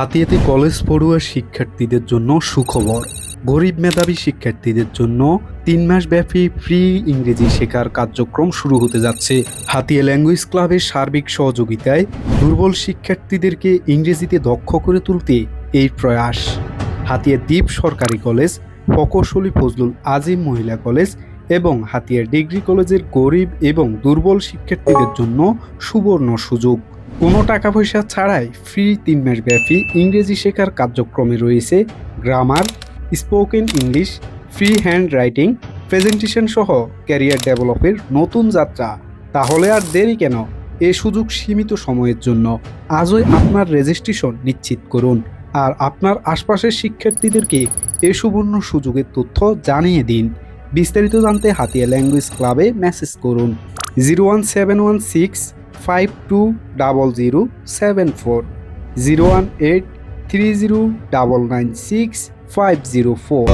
হাতিয়াতে college পড়ুয়া শিক্ষার্থীদের জন্য সুখবর। গরিব মেধাবী শিক্ষার্থীদের জন্য তিন মাস ব্যাপী ফ্রি ইংরেজি শেখার কার্যক্রম শুরু হতে যাচ্ছে। হাতিয়া ল্যাঙ্গুয়েজ ক্লাবের সার্বিক সহযোগিতায় দুর্বল শিক্ষার্থীদেরকে ইংরেজিতে দক্ষ করে তুলতে এই প্রয়াস। হাতিয়া দ্বীপ সরকারি কলেজ প্রকৌশলী ফজলুল আজিম মহিলা কলেজ এবং হাতিয়ার ডিগ্রি কলেজের গরিব এবং দুর্বল শিক্ষার্থীদের জন্য সুবর্ণ সুযোগ। কোনো টাকা পয়সা ছাড়াই ফ্রি তিন মাস ব্যাপী ইংরেজি শেখার কার্যক্রমে রয়েছে grammar, spoken English, free hand writing, presentation সহ ক্যারিয়ার ডেভেলপের নতুন যাত্রা। তাহলে আর দেরি কেন? এ সুযোগ সীমিত সময়ের জন্য আজই আপনার রেজিস্ট্রেশন নিশ্চিত করুন। আর আপনার আশপাশের শিক্ষার্থীদেরকে এ সুবর্ণ সুযোগের তথ্য জানিয়ে দিন। বিস্তারিত জানতে হাতিয়া ল্যাঙ্গুয়েজ ক্লাবে মেসেজ করুন। Zero one seven one six five two double zero seven four zero one eight three zero double nine six five zero four